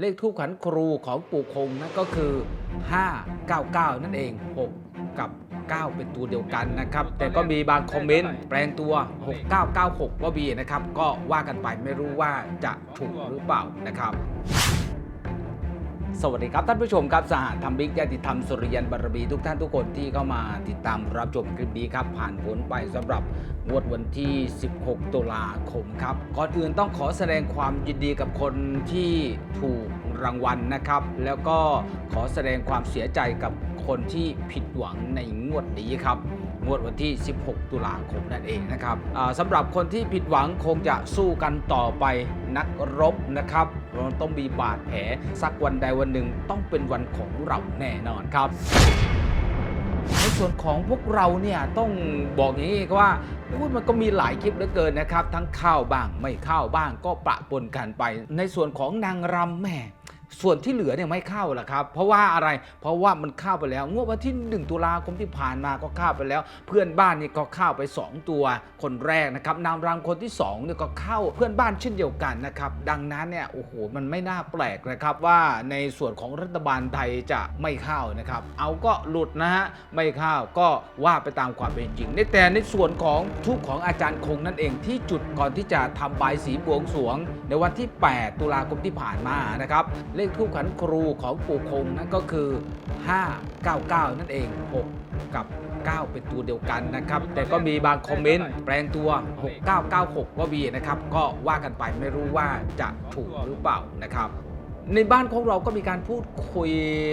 เลขทูปขันครูของปู่คงนั่นก็คือ 599 นั่นเอง 6 กับ 9 เป็นตัวเดียวกันนะครับ แต่ก็มีบางคอมเมนต์แปลงตัว 6996 ก็มีนะครับ ก็ว่ากันไปไม่รู้ว่าจะถูกหรือเปล่านะครับ สวัสดีครับท่านผู้ชมครับสหธรรมบิกญาติธรรมสุริยันบารมีทุกท่านทุกคนที่เข้ามาติดตามรับชมคลิปนี้ครับ ผ่านผลไปสำหรับงวดวันที่ 16 ตุลาคมครับ ก่อนอื่นต้องขอแสดงความยินดีกับคนที่ถูกรางวัลนะครับ แล้วก็ขอแสดงความเสียใจกับคนที่ผิดหวังในงวดนี้ครับ งวดวันที่ 16 ตุลาคมนั่นเองนะครับอ่าสำหรับคนที่ผิดหวังคงจะสู้กันต่อไปนักรบนะครับเราต้องมีบาดแผลสักวันใดวันหนึ่งต้องเป็นวันของเราแน่นอนครับในส่วนของพวกเราเนี่ยต้องบอกอย่างนี้ว่าอุ๊ยมันก็มีหลายคลิปเหลือเกินนะครับ ทั้งเข้าบ้างไม่เข้าบ้างก็ปะปนกันไป ในส่วนของนางรำแหม่ ส่วนที่เหลือเนี่ยไม่เข้าละครับ เพราะว่าอะไรเพราะว่ามันเข้าไปแล้ว งวดวันที่ 1 ตุลาคมที่ผ่านมาก็เข้าไปแล้ว เพื่อนบ้านนี่ก็เข้าไป 2 ตัวคนแรกนะครับนางรำคนที่2เนี่ยก็เข้าเพื่อนบ้านเช่นเดียวกันนะครับดังนั้นเนี่ยโอ้โหมันไม่น่าแปลกนะครับว่าในส่วนของรัฐบาลไทยจะไม่เข้านะครับ เอาก็หลุดนะฮะไม่เข้าก็ว่าไปตามความเป็นจริงในแต่ในส่วนของทูปของอาจารย์คงนั่นเองที่จุดก่อนที่จะทำใบสีบวงสวง ในวันที่ 8 ตุลาคมที่ผ่านมานะครับเลขทูปขันครูของปู่คงนั่นก็คือ 599 นั่นเอง 6 กับ 9 เป็นตัวเดียวกันนะครับ แต่ก็มีบางคอมเมนต์แปลงตัว 6996ก็มีนะครับ ก็ว่ากันไปไม่รู้ว่าจะถูกหรือเปล่านะครับ ในบ้านของเราก็มีการพูดคุย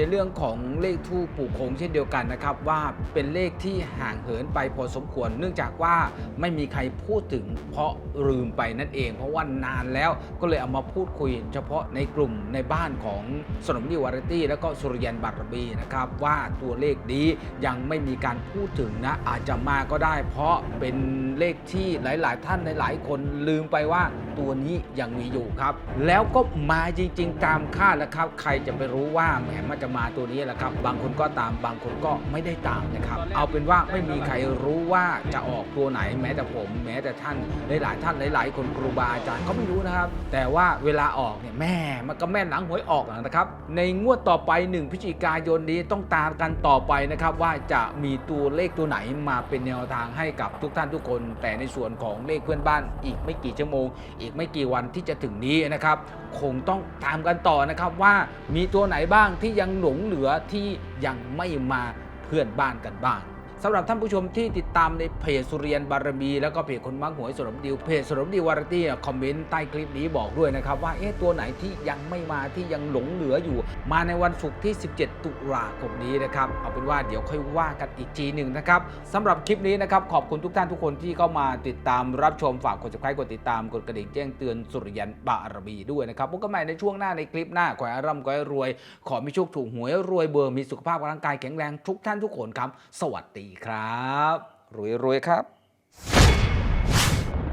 เรื่องของเลขทูปปู่คงเช่นเดียวกันนะครับ ว่าเป็นเลขที่ห่างเหินไปพอสมควร เนื่องจากว่าไม่มีใครพูดถึงเพราะลืมไปนั่นเอง เพราะว่านานแล้วก็เลยเอามาพูดคุย เฉพาะในกลุ่มในบ้านของสนมนิวารตี้ แล้วก็สุริยันบารมีนะครับ ว่าตัวเลขนี้ยังไม่มีการพูดถึงนะอาจจะมาก็ได้ เพราะเป็นเลขที่หลาย ๆ ท่านหลาย ๆ คนลืมไปว่าตัวนี้ยังมีอยู่ครับ แล้วก็มาจริง ๆ ตามคาดแล้วครับ ใครจะไปรู้ว่าแหมมันจะมาตัวนี้แหละครับ บางคนก็ตามบางคนก็ไม่ได้ตามนะครับ เอาเป็นว่าไม่มีใครรู้ว่าจะออกตัวไหนแม้แต่ผม แม้แต่ท่านหลายๆท่านหลาย ๆ คนครูบาอาจารย์ก็ไม่รู้นะครับ แต่ว่าเวลาออกเนี่ยแม่มันก็แม่นหลังหวยออกนะครับ ในงวดต่อไป1พฤศจิกายนนี้ต้องตามกันต่อไปนะครับว่าจะมีตัวเลขตัวไหนมาเป็นแนวทางให้กับทุกท่านทุกคน แต่ในส่วนของเลขเพื่อนบ้าน อีกไม่กี่ชั่วโมง อีกไม่กี่วันที่จะถึงนี้นะครับ คงต้องตามกันต่อ่อนะครับว่ามีตัวไหนบ้างที่ยังหลงเหลือที่ยังไม่มาเพื่อนบ้านกันบ้าง สำหรับท่านผู้ชมที่ติดตามในเพจสุเรียนบารมีแล้วก็เพจคนมักหวยสนมดิวเพจสนมดิววาไรตี้คอมเมนต์ใต้คลิปนี้บอกด้วยนะครับ ว่าเอ๊ะตัวไหนที่ยังไม่มาที่ยังหลงเหลืออยู่ มาในวันศุกร์ที่ 17 ตุลาคมนี้นะครับ เอาเป็นว่าเดี๋ยวค่อยว่ากันอีกทีหนึ่งนะครับสำหรับคลิปนี้นะครับขอบคุณทุกท่านทุกคนที่เข้ามาติดตามรับชมฝากกด subscribe กดติดตามกดกระดิ่งแจ้งเตือนสุริยันบารมีด้วยนะครับพบกันใหม่ในช่วงหน้าในคลิปหน้าขอให้ร่ำขอให้รวย ขอมีโชคถูกหวยรวยเบอร์มีสุขภาพร่างกายแข็งแรงทุกท่านทุกคนครับ สวัสดีครับรวยรวยๆครับ